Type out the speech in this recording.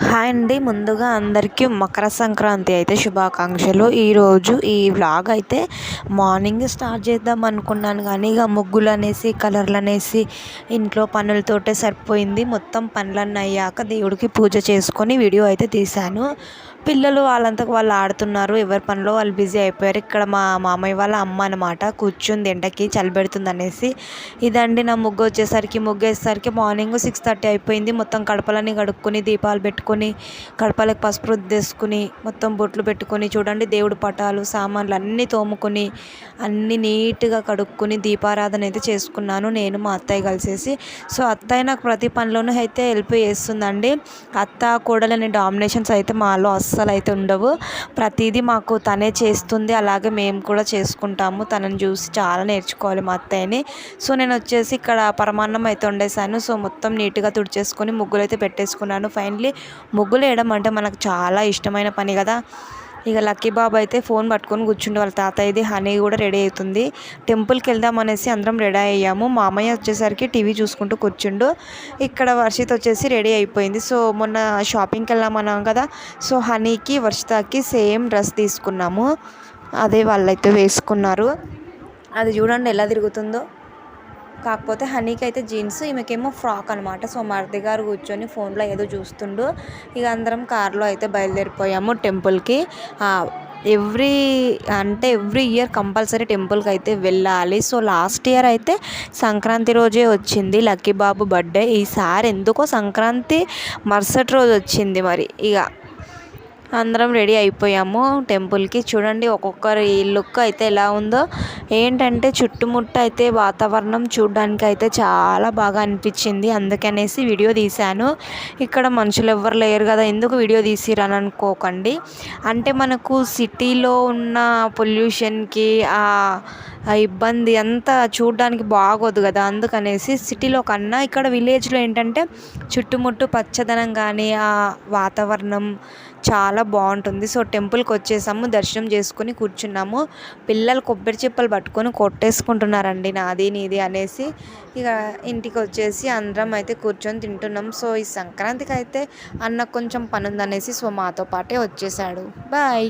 Hi అండి. ముందుగా అందరికీ మకర సంక్రాంతి అయితే శుభాకాంక్షలు. ఈరోజు ఈ వ్లాగ్ అయితే మార్నింగ్ స్టార్ట్ చేద్దాం అనుకున్నాను కానీ ఇక ముగ్గులు అనేసి కలర్లు అనేసి ఇంట్లో పనులతోటే సరిపోయింది. మొత్తం పనులన్నీ అయ్యాక దేవుడికి పూజ చేసుకొని వీడియో అయితే తీశాను. పిల్లలు వాళ్ళంతకు వాళ్ళు ఆడుతున్నారు. ఎవరి పనిలో వాళ్ళు బిజీ అయిపోయారు. ఇక్కడ మా మామయ్య వాళ్ళ అమ్మ అనమాట కూర్చుంది ఎండకి చలిబెడుతుంది అనేసి ఇదండి నా ముగ్గు. వచ్చేసరికి ముగ్గు వేసేసరికి మార్నింగ్ సిక్స్ థర్టీ అయిపోయింది. మొత్తం కడపలన్నీ కడుక్కొని దీపాలు పెట్టుకొని కడపలకు పసుపు రుద్దేసుకుని మొత్తం బొట్లు పెట్టుకొని చూడండి దేవుడు పటాలు సామాన్లు అన్నీ తోముకొని అన్నీ నీట్గా కడుక్కొని దీపారాధన అయితే చేసుకున్నాను. నేను మా అత్తయ్య కలిసేసి. సో అత్తయ్య నాకు ప్రతి పనిలోనూ అయితే హెల్ప్ చేస్తుందండి. అత్త కోడలని డామినేషన్స్ అయితే మాలో అస్సలు అయితే ఉండవు. ప్రతిదీ మాకు తనే చేస్తుంది అలాగే మేము కూడా చేసుకుంటాము. తనని చూసి చాలా నేర్చుకోవాలి మా అత్తయ్యని. సో నేను వచ్చేసి ఇక్కడ పరమాన్నం అయితే వండేసాను సో మొత్తం నీట్గా తుడిచేసుకొని ముగ్గులు అయితే పెట్టేసుకున్నాను. ఫైనలీ ముగ్గులు వేయడం అంటే మనకు చాలా ఇష్టమైన పని కదా. ఇక లక్కీ బాబు అయితే ఫోన్ పట్టుకొని కూర్చుండే. వాళ్ళ తాతయ్యది హనీ కూడా రెడీ అవుతుంది. టెంపుల్కి వెళ్దాం అనేసి అందరం రెడీ అయ్యాము. మామయ్య వచ్చేసరికి టీవీ చూసుకుంటూ కూర్చుండు. ఇక్కడ వర్షిత్ వచ్చేసి రెడీ అయిపోయింది. సో మొన్న షాపింగ్కి వెళ్ళామన్నాం కదా. సో హనీకి వర్షితకి సేమ్ డ్రెస్ తీసుకున్నాము. అదే వాళ్ళైతే వేసుకున్నారు. అది చూడండి ఎలా తిరుగుతుందో. కాకపోతే హనీకి అయితే జీన్స్ ఈమెకేమో ఫ్రాక్ అనమాట సో మరిది గారు కూర్చొని ఫోన్లో ఏదో చూస్తుండు. ఇక అందరం కార్లో అయితే బయలుదేరిపోయాము టెంపుల్కి. ఎవ్రీ అంటే ఎవ్రీ ఇయర్ కంపల్సరీ టెంపుల్కి అయితే వెళ్ళాలి. సో లాస్ట్ ఇయర్ అయితే సంక్రాంతి రోజే వచ్చింది లక్కీ బాబు బర్త్డే. ఈసారి ఎందుకో సంక్రాంతి మరుసటి రోజు వచ్చింది మరి. ఇక అందరం రెడీ అయిపోయాము టెంపుల్కి. చూడండి ఒక్కొక్కరి లుక్ అయితే ఎలా ఉందో. ఏంటంటే చుట్టుముట్ట అయితే వాతావరణం చూడడానికి అయితే చాలా బాగా అనిపించింది. అందుకనేసి వీడియో తీశాను. ఇక్కడ మనుషులు ఎవ్వరు లేరు కదా ఎందుకు వీడియో తీసిరని అనుకోకండి. అంటే మనకు సిటీలో ఉన్న పొల్యూషన్కి ఆ ఇబ్బంది అంతా చూడడానికి బాగోదు కదా అందుకనేసి సిటీలో కన్నా ఇక్కడ విలేజ్లో ఏంటంటే చుట్టుముట్టు పచ్చదనం కానీ ఆ వాతావరణం చాలా బాగుంటుంది. సో టెంపుల్కి వచ్చేసాము దర్శనం చేసుకుని కూర్చున్నాము. పిల్లలు కొబ్బరి చిప్పలు పట్టుకొని కొట్టేసుకుంటున్నారండి నాది నీది అనేసి ఇక ఇంటికి వచ్చేసి అందరం అయితే కూర్చొని తింటున్నాం. సో ఈ సంక్రాంతికి అయితే అన్న కొంచెం పని ఉందనేసి సో మాతో పాటే వచ్చేసాడు. బాయ్.